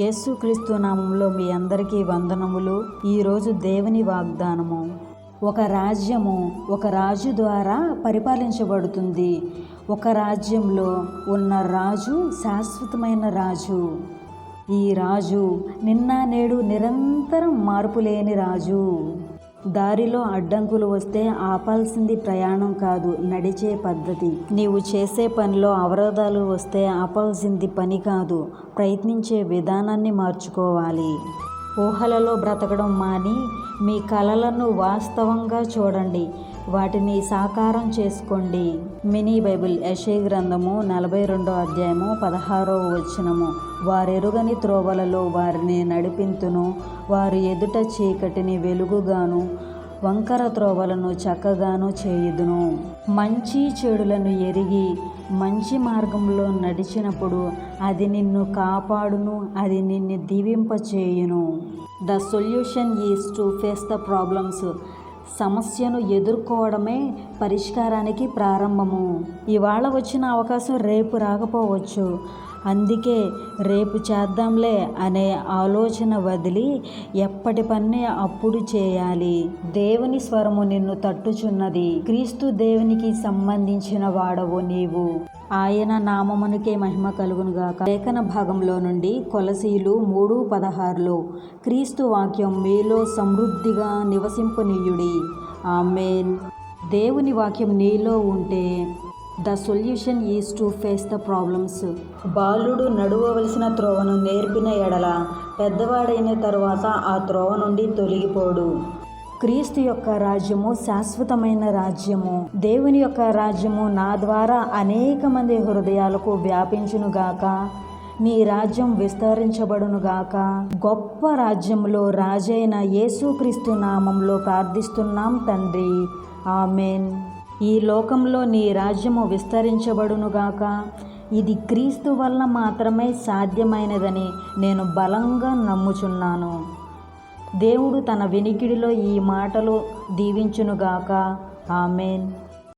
యేసుక్రీస్తు నామంలో మీ అందరికీ వందనములు. ఈరోజు దేవుని వాగ్దానము. ఒక రాజ్యము ఒక రాజు ద్వారా పరిపాలించబడుతుంది. ఒక రాజ్యంలో ఉన్న రాజు శాశ్వతమైన రాజు. ఈ రాజు నిన్న నేడు నిరంతరం మార్పులేని రాజు. దారిలో అడ్డంకులు వస్తే ఆపాల్సింది ప్రయాణం కాదు నడిచే పద్ధతి. నీవు చేసే పనిలో అవరోధాలు వస్తే ఆపాల్సింది పని కాదు ప్రయత్నించే విధానాన్ని మార్చుకోవాలి. ఊహలలో బ్రతకడం మాని మీ కలలను వాస్తవంగా చూడండి. వాటిని సాకారం చేసుకోండి. మినీ బైబిల్ యశే గ్రంథము నలభై రెండో అధ్యాయము పదహారో వచనము. వారెరుగని త్రోవలలో వారిని నడిపింతును. వారి ఎదుట చీకటిని వెలుగుగాను వంకర త్రోవలను చక్కగాను చేయుదును. మంచి చెడులను ఎరిగి మంచి మార్గంలో నడిచినప్పుడు అది నిన్ను కాపాడును అది నిన్ను దీవింపచేయును. The solution is to face the problems సమస్యను ఎదుర్కోవడమే పరిష్కారానికి ప్రారంభము. ఇవాళ వచ్చిన అవకాశం రేపు రాకపోవచ్చు. అందుకే రేపు చేద్దాంలే అనే ఆలోచన వదిలి ఎప్పటి పని అప్పుడు చేయాలి. దేవుని స్వరము నిన్ను తట్టుచున్నది. క్రీస్తు దేవునికి సంబంధించిన వాడవు నీవు. ఆయన నామమునకే మహిమ కలుగునుగాక లేఖన భాగంలో నుండి కొలసీలు మూడు పదహారులో క్రీస్తు వాక్యం మీలో సమృద్ధిగా నివసింపనీయుడి. ఆమెన్. దేవుని వాక్యం నీలో ఉంటే the solution is to face the problems బాలుడు నడువవలసిన త్రోవను నేర్పిన ఎడల పెద్దవాడైన తరువాత ఆ త్రోవ నుండి తొలగిపోడు. క్రీస్తు యొక్క రాజ్యము శాశ్వతమైన రాజ్యము. దేవుని యొక్క రాజ్యము నా ద్వారా అనేక మంది హృదయాలకు వ్యాపించునుగాక నీ రాజ్యం విస్తరించబడునుగాక గొప్ప రాజ్యంలో రాజైన యేసుక్రీస్తు నామంలో ప్రార్థిస్తున్నాం తండ్రి. ఆమెన్. ఈ లోకంలో నీ రాజ్యము విస్తరించబడునుగాక ఇది క్రీస్తు వల్ల మాత్రమే సాధ్యమైనదని నేను బలంగా నమ్ముచున్నాను. దేవుడు తన వినికిడిలో ఈ మాటలు దీవించునుగాక ఆమెన్.